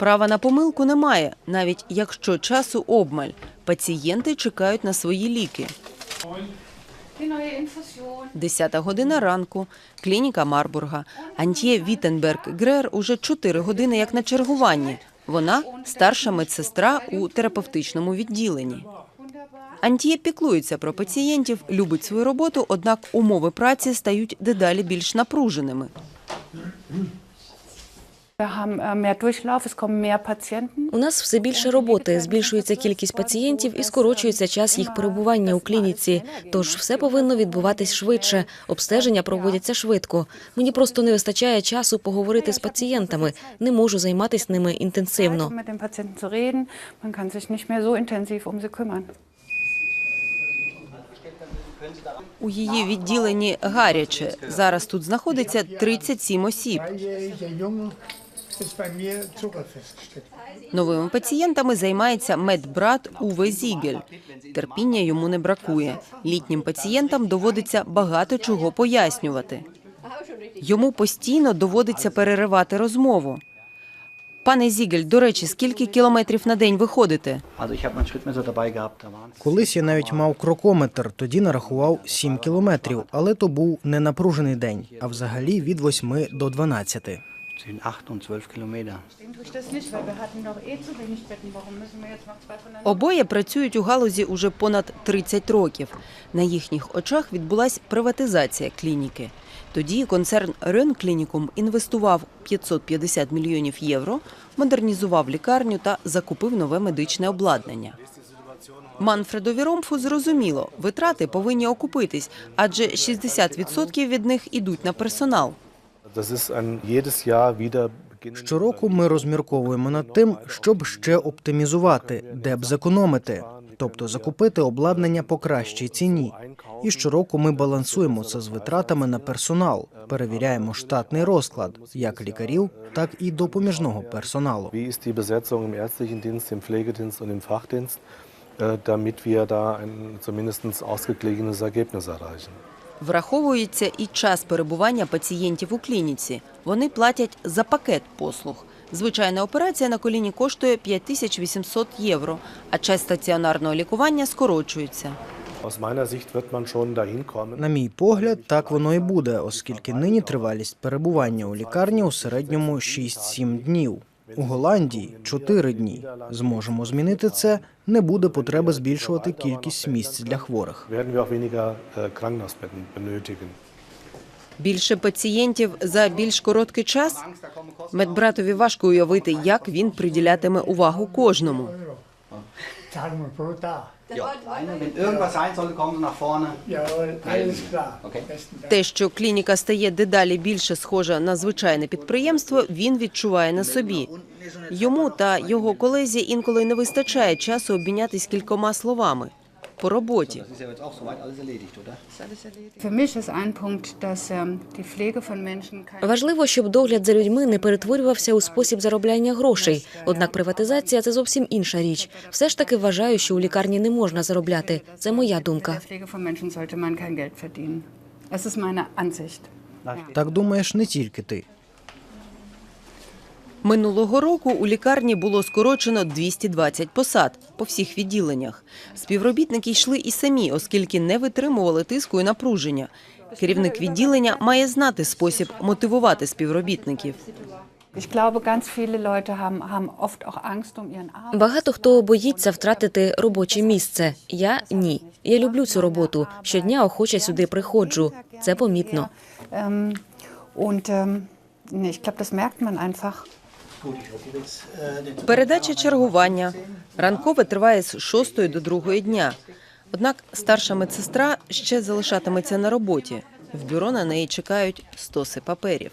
Права на помилку немає, навіть якщо часу обмаль. Пацієнти чекають на свої ліки. Десята година ранку. Клініка Марбурга. Антє Віттенберг Грер уже 4 години як на чергуванні. Вона старша медсестра у терапевтичному відділенні. Антіє піклується про пацієнтів, любить свою роботу, однак умови праці стають дедалі більш напруженими. У нас все більше роботи, збільшується кількість пацієнтів і скорочується час їх перебування у клініці. Тож все повинно відбуватись швидше. Обстеження проводяться швидко. Мені просто не вистачає часу поговорити з пацієнтами. Не можу займатися ними інтенсивно. Um. У її відділенні гаряче. Зараз тут знаходиться 37 осіб. Новими пацієнтами займається медбрат Уве Зігель. Терпіння йому не бракує. Літнім пацієнтам доводиться багато чого пояснювати. Йому постійно доводиться переривати розмову. Пане Зігель, до речі, скільки кілометрів на день ви ходите? Колись я навіть мав крокометр, тоді нарахував 7 кілометрів, але то був не напружений день, а взагалі від 8 до 12. 10, 8 und 12 Kilometer. Eh Обоє працюють у галузі уже понад 30 років. На їхніх очах відбулась приватизація клініки. Тоді концерн Ренклінікум інвестував 550 мільйонів євро, модернізував лікарню та закупив нове медичне обладнання. Манфредові Ромфу зрозуміло, витрати повинні окупитись, адже 60% від них ідуть на персонал. Щороку ми розмірковуємо над тим, щоб ще оптимізувати, де б зекономити, тобто закупити обладнання по кращій ціні. І щороку ми балансуємо це з витратами на персонал, перевіряємо штатний розклад як лікарів, так і допоміжного персоналу. Äh, damit wir da ein zumindest ausgeglichenes Ergebnis erreichen? Враховується і час перебування пацієнтів у клініці. Вони платять за пакет послуг. Звичайна операція на коліні коштує 5800 євро, а час стаціонарного лікування скорочується. На мій погляд, так воно і буде, оскільки нині тривалість перебування у лікарні у середньому 6-7 днів. У Голландії 4 дні. Зможемо змінити це. Не буде потреби збільшувати кількість місць для хворих. Äh. Більше пацієнтів за більш короткий час. Медбратові важко уявити, як він приділятиме увагу кожному. Da. Wenn irgendwas sein sollte, kommen Sie nach vorne. Jawohl, alles klar. Okay. Те, що клініка стає дедалі більше схожа на звичайне підприємство, він відчуває на собі. Йому та його колезі інколи не вистачає часу обмінятись кількома словами по роботі. Ähm, Важливо, щоб догляд за людьми не перетворювався у спосіб заробляння грошей. Однак приватизація це зовсім інша річ. Все ж таки вважаю, що у лікарні не можна заробляти. Це моя думка. Так думаєш не тільки ти. Минулого року у лікарні було скорочено 220 посад по всіх відділеннях. Співробітники йшли і самі, оскільки не витримували тиску і напруження. Керівник відділення має знати спосіб мотивувати співробітників. Um. Багато хто боїться втратити робоче місце. Я ні. Я люблю цю роботу. Щодня охоче сюди приходжу. Це помітно. Ähm, und ähm, nee, ich glaube, das merkt man einfach. Передача чергування. Ранкове триває з 6 до 2 дня. Однак старша медсестра ще залишатиметься на роботі. В бюро на неї чекають стоси паперів.